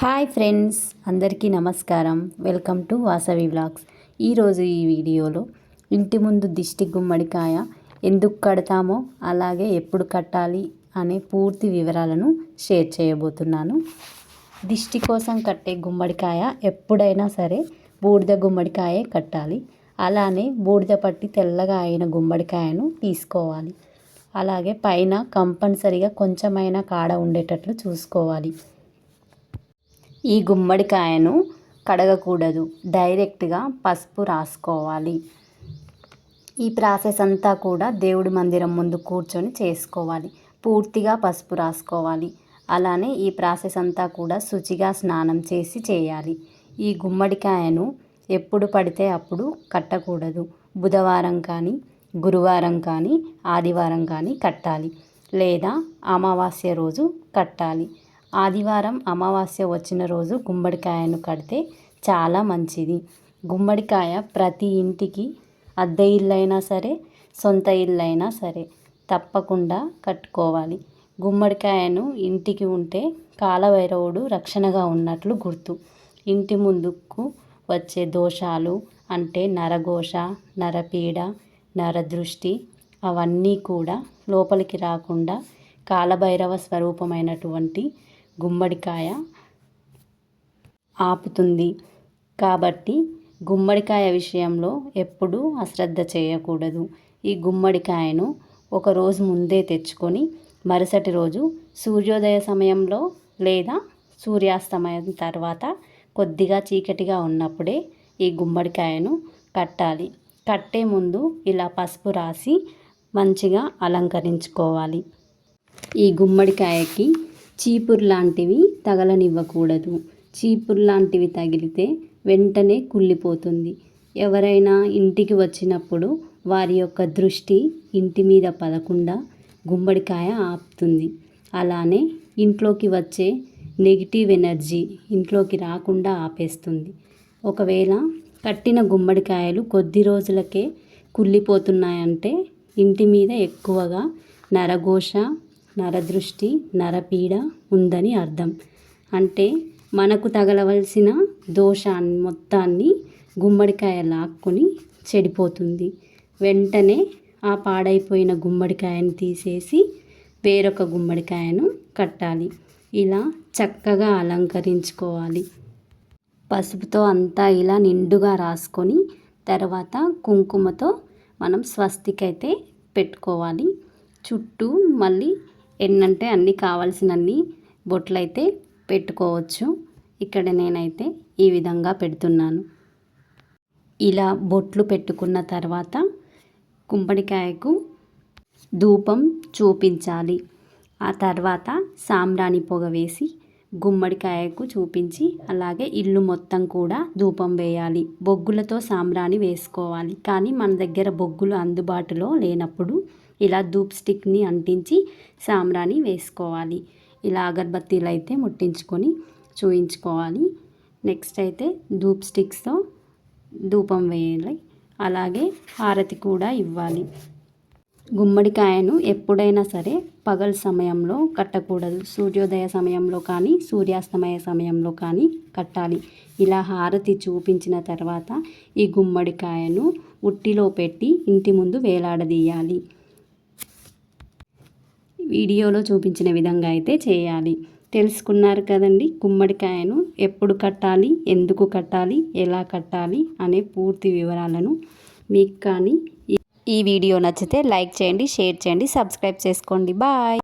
Hi friends అందరికీ నమస్కారం. Welcome to Vasavi vlogs. ఈరోజు ఈ వీడియోలో ఇంటి ముందు దిష్టి గుమ్మడికాయ ఎందుకు కడతామో అలాగే ఎప్పుడు కట్టాలి అనే పూర్తి వివరాలను షేర్ చేయబోతున్నాను. దిష్టి కోసం కట్టే గుమ్మడికాయ ఎప్పుడైనా సరే బూడిద గుమ్మడికాయే కట్టాలి. అలానే బూడిద పట్టి తెల్లగా అయిన గుమ్మడికాయను తీసుకోవాలి. అలాగే పైన కంపల్సరిగా కొంచెమైనా కాడ ఉండేటట్లు చూసుకోవాలి. ఈ గుమ్మడికాయను కడగకూడదు. డైరెక్ట్గా పసుపు రాసుకోవాలి. ఈ ప్రాసెస్ అంతా కూడా దేవుడి మందిరం ముందు కూర్చొని చేసుకోవాలి. పూర్తిగా పసుపు రాసుకోవాలి. అలానే ఈ ప్రాసెస్ అంతా కూడా శుచిగా స్నానం చేసి చేయాలి. ఈ గుమ్మడికాయను ఎప్పుడు పడితే అప్పుడు కట్టకూడదు. బుధవారం కానీ గురువారం కానీ ఆదివారం కానీ కట్టాలి. లేదా అమావాస్య రోజు కట్టాలి. ఆదివారం అమావాస్య వచ్చిన రోజు గుమ్మడికాయను కడితే చాలా మంచిది. గుమ్మడికాయ ప్రతి ఇంటికి అద్దె ఇల్లైనా సరే సొంత ఇల్లైనా సరే తప్పకుండా కట్టుకోవాలి. గుమ్మడికాయను ఇంటికి ఉంటే కాలభైరవుడు రక్షణగా ఉన్నట్లు గుర్తు. ఇంటి ముందుకు వచ్చే దోషాలు అంటే నరఘోష నరపీడ నరదృష్టి అవన్నీ కూడా లోపలికి రాకుండా కాలభైరవ స్వరూపమైనటువంటి గుమ్మడికాయ ఆపుతుంది. కాబట్టి గుమ్మడికాయ విషయంలో ఎప్పుడూ అశ్రద్ధ చేయకూడదు. ఈ గుమ్మడికాయను ఒక రోజు ముందే తెచ్చుకొని మరుసటి రోజు సూర్యోదయ సమయంలో లేదా సూర్యాస్తమయం తర్వాత కొద్దిగా చీకటిగా ఉన్నప్పుడే ఈ గుమ్మడికాయను కట్టాలి. కట్టే ముందు ఇలా పసుపు రాసి మంచిగా అలంకరించుకోవాలి. ఈ గుమ్మడికాయకి చీపురు లాంటివి తగలనివ్వకూడదు. చీపురు లాంటివి తగిలితే వెంటనే కుళ్ళిపోతుంది. ఎవరైనా ఇంటికి వచ్చినప్పుడు వారి యొక్క దృష్టి ఇంటి మీద పడకుండా గుమ్మడికాయ ఆపుతుంది. అలానే ఇంట్లోకి వచ్చే నెగిటివ్ ఎనర్జీ ఇంట్లోకి రాకుండా ఆపేస్తుంది. ఒకవేళ కట్టిన గుమ్మడికాయలు కొద్ది రోజులకే కుళ్ళిపోతున్నాయంటే ఇంటి మీద ఎక్కువగా నరఘోష నరదృష్టి నరపీడ ఉందని అర్థం. అంటే మనకు తగలవలసిన దోషాన్ని మొత్తాన్ని గుమ్మడికాయ లాక్కొని చెడిపోతుంది. వెంటనే ఆ పాడైపోయిన గుమ్మడికాయను తీసేసి వేరొక గుమ్మడికాయను కట్టాలి. ఇలా చక్కగా అలంకరించుకోవాలి. పసుపుతో అంతా ఇలా నిండుగా రాసుకొని తర్వాత కుంకుమతో మనం స్వస్తికైతే పెట్టుకోవాలి. చుట్టూ మళ్ళీ ఎన్నంటే అన్నీ కావాల్సినన్ని బొట్లు అయితే పెట్టుకోవచ్చు. ఇక్కడ నేనైతే ఈ విధంగా పెడుతున్నాను. ఇలా బొట్లు పెట్టుకున్న తర్వాత కుంపడికాయకు ధూపం చూపించాలి. ఆ తర్వాత సాంబ్రాణి పొగ వేసి గుమ్మడికాయకు చూపించి అలాగే ఇల్లు మొత్తం కూడా ధూపం వేయాలి. బొగ్గులతో సాంబ్రాణి వేసుకోవాలి. కానీ మన దగ్గర బొగ్గులు అందుబాటులో లేనప్పుడు ఇలా ధూప్ స్టిక్ని అంటించి సాంబ్రాణి వేసుకోవాలి. ఇలా అగరబత్తీలు అయితే ముట్టించుకొని చూయించుకోవాలి. నెక్స్ట్ అయితే ధూప్ స్టిక్స్తో ధూపం వేయాలి. అలాగే హారతి కూడా ఇవ్వాలి. గుమ్మడికాయను ఎప్పుడైనా సరే పగల్ సమయంలో కట్టకూడదు. సూర్యోదయ సమయంలో కానీ సూర్యాస్తమయ సమయంలో కానీ కట్టాలి. ఇలా హారతి చూపించిన తర్వాత ఈ గుమ్మడికాయను ఉట్టిలో పెట్టి ఇంటి ముందు వేలాడదీయాలి. వీడియోలో చూపించిన విధంగా అయితే చేయాలి. తెలుసుకున్నారు కదండి గుమ్మడికాయను ఎప్పుడు కట్టాలి ఎందుకు కట్టాలి ఎలా కట్టాలి అనే పూర్తి వివరాలను మీకు కానీ ఈ వీడియో నచ్చితే లైక్ చేయండి షేర్ చేయండి సబ్స్క్రైబ్ చేసుకోండి. బాయ్!